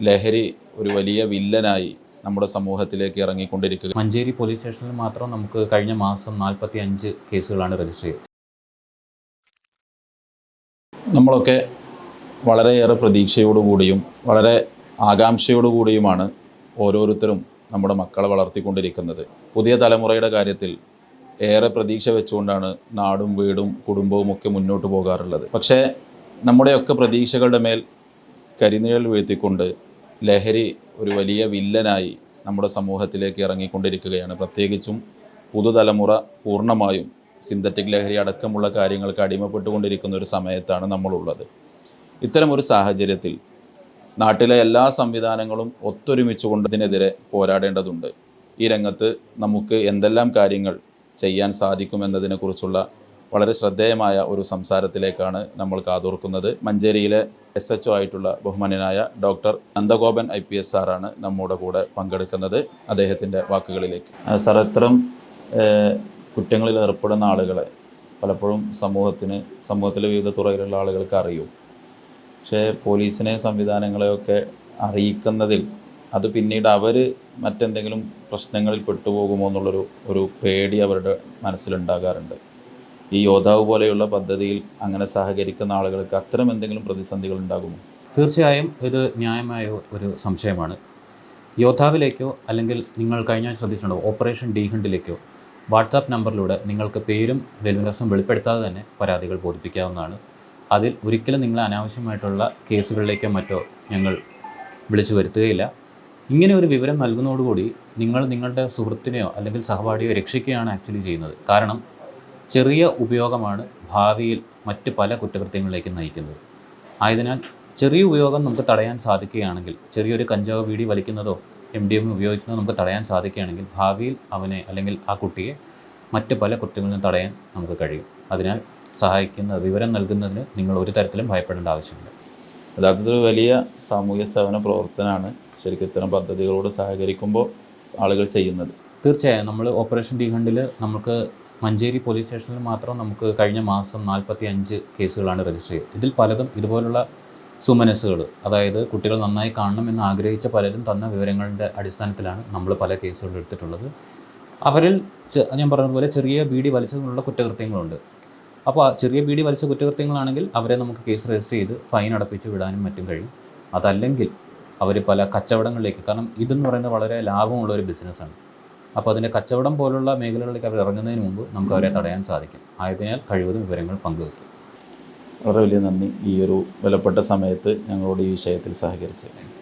ലഹരി ഒരു വലിയ വില്ലനായി നമ്മുടെ സമൂഹത്തിലേക്ക് ഇറങ്ങിക്കൊണ്ടിരിക്കുക. മഞ്ചേരി പോലീസ് സ്റ്റേഷനിൽ മാത്രം നമുക്ക് കഴിഞ്ഞ മാസം നാൽപ്പത്തി അഞ്ച് കേസുകളാണ് രജിസ്റ്റർ ചെയ്തത്. നമ്മളൊക്കെ വളരെയേറെ പ്രതീക്ഷയോടുകൂടിയും വളരെ ആകാംക്ഷയോടുകൂടിയുമാണ് ഓരോരുത്തരും നമ്മുടെ മക്കളെ വളർത്തിക്കൊണ്ടിരിക്കുന്നത്. പുതിയ തലമുറയുടെ കാര്യത്തിൽ ഏറെ പ്രതീക്ഷ വെച്ചുകൊണ്ടാണ് നാടും വീടും കുടുംബവും ഒക്കെ മുന്നോട്ട് പോകാറുള്ളത്. പക്ഷേ നമ്മുടെയൊക്കെ പ്രതീക്ഷകളുടെ മേൽ കരിനിഴൽ വീഴ്ത്തിക്കൊണ്ട് ലഹരി ഒരു വലിയ വില്ലനായി നമ്മുടെ സമൂഹത്തിലേക്ക് ഇറങ്ങിക്കൊണ്ടിരിക്കുകയാണ്. പ്രത്യേകിച്ചും പുതുതലമുറ പൂർണമായും സിന്തറ്റിക് ലഹരി അടക്കമുള്ള കാര്യങ്ങൾക്ക് അടിമപ്പെട്ടുകൊണ്ടിരിക്കുന്ന ഒരു സമയത്താണ് നമ്മളുള്ളത്. ഇത്തരമൊരു സാഹചര്യത്തിൽ നാട്ടിലെ എല്ലാ സംവിധാനങ്ങളും ഒത്തൊരുമിച്ചുകൊണ്ട് ഇതിനെതിരെ പോരാടേണ്ടതുണ്ട്. ഈ രംഗത്ത് നമുക്ക് എന്തെല്ലാം കാര്യങ്ങൾ ചെയ്യാൻ സാധിക്കുമെന്നതിനെക്കുറിച്ചുള്ള വളരെ ശ്രദ്ധേയമായ ഒരു സംസാരത്തിലേക്കാണ് നമ്മൾ കാതോർക്കുന്നത്. മഞ്ചേരിയിലെ എസ് എച്ച് ആയിട്ടുള്ള ബഹുമാന്യനായ doctor Nandagopan I P S സാറാണ് നമ്മുടെ കൂടെ പങ്കെടുക്കുന്നത് അദ്ദേഹത്തിന്റെ വാക്കുകളിലേക്ക്. സാർ ഇത്തരം കുറ്റങ്ങളിൽ ഏർപ്പെടുന്ന ആളുകളെ പലപ്പോഴും സമൂഹത്തിന് സമൂഹത്തിലെ വിവിധ തുറയിലുള്ള ആളുകൾക്ക് അറിയും. പക്ഷേ പോലീസിനെ സംവിധാനങ്ങളെയൊക്കെ അറിയിക്കുന്നതിൽ അത് പിന്നീട് അവർ മറ്റെന്തെങ്കിലും പ്രശ്നങ്ങളിൽ പെട്ടുപോകുമോ എന്നുള്ളൊരു ഒരു പേടി അവരുടെ മനസ്സിലുണ്ടാകാറുണ്ട്. ഈ യോദ്ധാവ് പോലെയുള്ള പദ്ധതിയിൽ അങ്ങനെ സഹകരിക്കുന്ന ആളുകൾക്ക് അത്തരം എന്തെങ്കിലും പ്രതിസന്ധികൾ ഉണ്ടാകുമോ? തീർച്ചയായും ഇത് ന്യായമായ ഒരു സംശയമാണ്. യോദ്ധാവിലേക്കോ അല്ലെങ്കിൽ നിങ്ങൾ കഴിഞ്ഞ ശ്രദ്ധിച്ചിട്ടുണ്ടോ? ഓപ്പറേഷൻ ഡി ഹണ്ടിലേക്കോ വാട്സാപ്പ് നമ്പറിലൂടെ നിങ്ങൾക്ക് പേരും വെലുവിലാസവും വെളിപ്പെടുത്താതെ തന്നെ പരാതികൾ ബോധിപ്പിക്കാവുന്നതാണ്. അതിൽ ഒരിക്കലും നിങ്ങൾ അനാവശ്യമായിട്ടുള്ള കേസുകളിലേക്കോ മറ്റോ ഞങ്ങൾ വിളിച്ചു വരുത്തുകയില്ല. ഇങ്ങനെ ഒരു വിവരം നൽകുന്നതോടുകൂടി നിങ്ങൾ നിങ്ങളുടെ സുഹൃത്തിനെയോ അല്ലെങ്കിൽ സഹപാഠിയോ രക്ഷിക്കുകയാണ് ആക്ച്വലി ചെയ്യുന്നത്. കാരണം ചെറിയ ഉപയോഗമാണ് ഭാവിയിൽ മറ്റ് പല കുറ്റകൃത്യങ്ങളിലേക്ക് നയിക്കുന്നത്. ആയതിനാൽ ചെറിയ ഉപയോഗം നമുക്ക് തടയാൻ സാധിക്കുകയാണെങ്കിൽ ചെറിയൊരു കഞ്ചാവ് വീടി വലിക്കുന്നതോ എം ഡി എം ഉപയോഗിക്കുന്നതോ നമുക്ക് തടയാൻ സാധിക്കുകയാണെങ്കിൽ ഭാവിയിൽ അവനെ അല്ലെങ്കിൽ ആ കുട്ടിയെ മറ്റ് പല കുറ്റങ്ങളിൽ നിന്ന് തടയാൻ നമുക്ക് കഴിയും. അതിനാൽ സഹായിക്കുന്ന വിവരം നൽകുന്നതിന് നിങ്ങൾ ഒരു തരത്തിലും ഭയപ്പെടേണ്ട ആവശ്യമില്ല. യഥാർത്ഥത്തിൽ വലിയ സാമൂഹ്യ സേവന പ്രവർത്തനമാണ് ശരിക്കും ഇത്തരം പദ്ധതികളോട് സഹകരിക്കുമ്പോൾ ആളുകൾ ചെയ്യുന്നത്. തീർച്ചയായും. നമ്മൾ ഓപ്പറേഷൻ ഡി ഹണ്ടിൽ നമുക്ക് മഞ്ചേരി പോലീസ് സ്റ്റേഷനിൽ മാത്രം നമുക്ക് കഴിഞ്ഞ മാസം നാൽപ്പത്തി അഞ്ച് കേസുകളാണ് രജിസ്റ്റർ ചെയ്തത്. ഇതിൽ പലതും ഇതുപോലുള്ള സുമനസ്സുകൾ അതായത് കുട്ടികൾ നന്നായി കാണണം എന്ന് ആഗ്രഹിച്ച പലരും തന്ന വിവരങ്ങളുടെ അടിസ്ഥാനത്തിലാണ് നമ്മൾ പല കേസുകൾ എടുത്തിട്ടുള്ളത്. അവരിൽ ഞാൻ പറഞ്ഞതുപോലെ ചെറിയ ബീഡി വലിച്ചതിനുള്ള കുറ്റകൃത്യങ്ങളുണ്ട്. അപ്പോൾ ആ ചെറിയ ബീഡി വലിച്ച കുറ്റകൃത്യങ്ങളാണെങ്കിൽ അവരെ നമുക്ക് കേസ് രജിസ്റ്റർ ചെയ്ത് ഫൈൻ അടപ്പിച്ച് വിടാനും മറ്റും കഴിയും. അതല്ലെങ്കിൽ അവർ പല കച്ചവടങ്ങളിലേക്ക് കാരണം ഇതെന്ന് പറയുന്നത് വളരെ ലാഭമുള്ള ഒരു ബിസിനസ്സാണ് അപ്പോൾ അതിന്റെ കച്ചവടം പോലുള്ള മേഖലകളിലേക്ക് അവർ ഇറങ്ങുന്നതിന് മുമ്പ് നമുക്ക് അവരെ തടയാൻ സാധിക്കും. ആയതിനാൽ കഴിവതും വിവരങ്ങൾ പങ്കുവയ്ക്കും വളരെ വലിയ നന്ദി. ഈ ഒരു വിലപ്പെട്ട സമയത്ത് ഞങ്ങളോട് ഈ വിഷയത്തിൽ സഹകരിച്ചത്